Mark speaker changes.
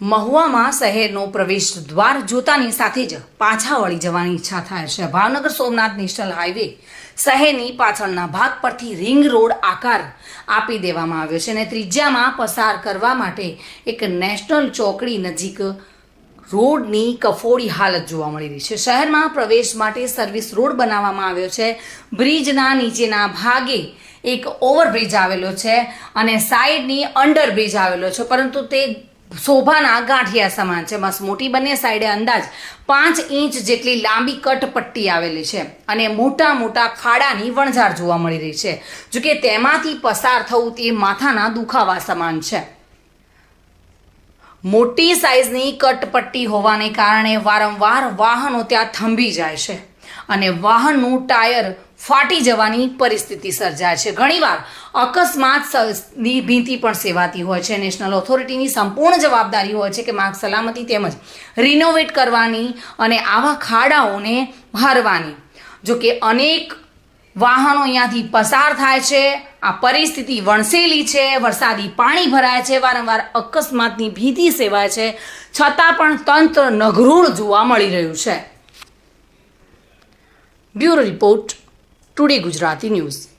Speaker 1: મહુવામાં શહેરનો પ્રવેશ દ્વાર જોતાની સાથે જ પાછા વળી જવાની ઈચ્છા થાય છે. ભાવનગર સોમનાથ નેશનલ હાઈવે શહેરની પાછળના ભાગ પરથી રિંગ રોડ આકાર આપી દેવામાં આવ્યો છે અને ત્રિજ્યામાં પસાર કરવા માટે એક નેશનલ ચોકડી નજીક રોડની કફોડી હાલત જોવા મળી રહી છે. શહેરમાં પ્રવેશ માટે સર્વિસ રોડ બનાવવામાં આવ્યો છે. બ્રિજના નીચેના ભાગે એક ઓવરબ્રિજ આવેલો છે અને સાઈડની અંડરબ્રિજ આવેલો છે. પરંતુ તે શોભાના ગાંઠિયા સમાન છે. બસ મોટી બંને સાઈડે અંદાજ પાંચ ઇંચ જેટલી લાંબી કટ પટ્ટી આવેલી છે અને મોટા મોટા ખાડાની વણઝાર જોવા મળી રહી છે. જોકે તેમાંથી પસાર થવું તે માથાના દુખાવા સમાન છે. મોટી સાઈઝની કટપટ્ટી હોવાને કારણે વારંવાર વાહનો ત્યાં થંભી જાય છે અને વાહનનું ટાયર ફાટી જવાની પરિસ્થિતિ સર્જાય છે. ઘણીવાર અકસ્માત ભીતિ પણ સેવાતી હોય છે. નેશનલ ઓથોરિટીની સંપૂર્ણ જવાબદારી હોય છે કે માર્ગ સલામતી તેમજ રિનોવેટ કરવાની અને આવા ખાડાઓને ભરવાની જો કે અનેક વાહનો અહીંયાથી પસાર થાય છે, આ પરિસ્થિતિ વણસેલી છે, વરસાદી પાણી ભરાય છે, વારંવાર અકસ્માતની ભીતિ સેવાય છે, છતાં પણ તંત્ર નઘરૂળ જોવા મળી રહ્યું છે. Bureau report. Today Gujarati news.